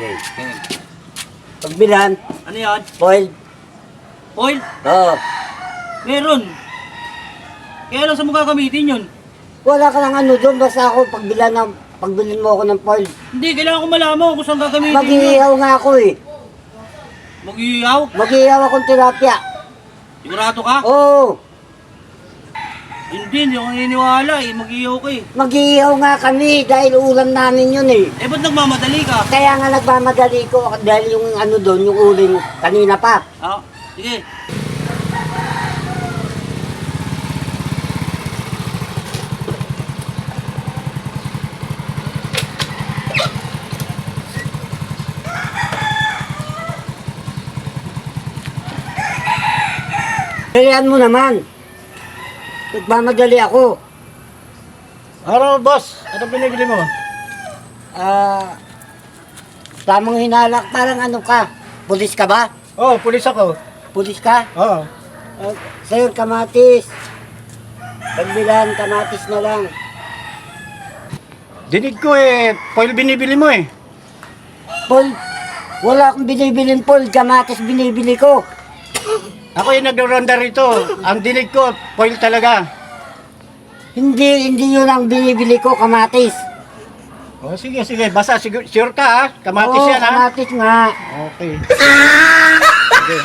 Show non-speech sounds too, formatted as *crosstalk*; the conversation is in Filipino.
Okay. Pagbilan, Ano yan? foil. Oil? Oo. Meron. Kaya lang sa mukha gamitin yun. Wala ka lang ano doon, basta ako pagbilan ng, pagbilin mo ako ng foil. Hindi, kailangan ko malaman kung saan gagamitin yun. Mag-iihaw nga ako eh. Mag-iihaw? Mag-iihaw akong tilapia. Sigurado ka? Oo. Hindi, hindi ako naniniwala eh. Mag-iihaw ka eh. Mag-iihaw nga kami dahil ulam namin yun eh. Eh, ba't nagmamadali ka? Kaya nga nagmamadali ko dahil yung ano doon, yung uling kanina pa. Ah, sige. Kayaan mo naman. Nagmamadali ako. Ano, boss? Ano binibili mo? Ah, tamang hinalak, parang ano ka? Pulis ka ba? Oh, pulis ako. Pulis ka? Oh. Uh, sir, kamatis. Pagbilan, kamatis na lang. Dinig ko eh, foil binibili mo eh. Paul, wala akong binibiling Paul, kamatis binibili ko. Ako yung nagro-ronda rito. Ang dinig ko, foil talaga. Hindi, hindi yun ang binibili ko, kamatis. Oh, sige, sige. Basta sigur- sure ka ha? Kamatis Oo, yan ha? kamatis nga. Okay. *laughs* Sige.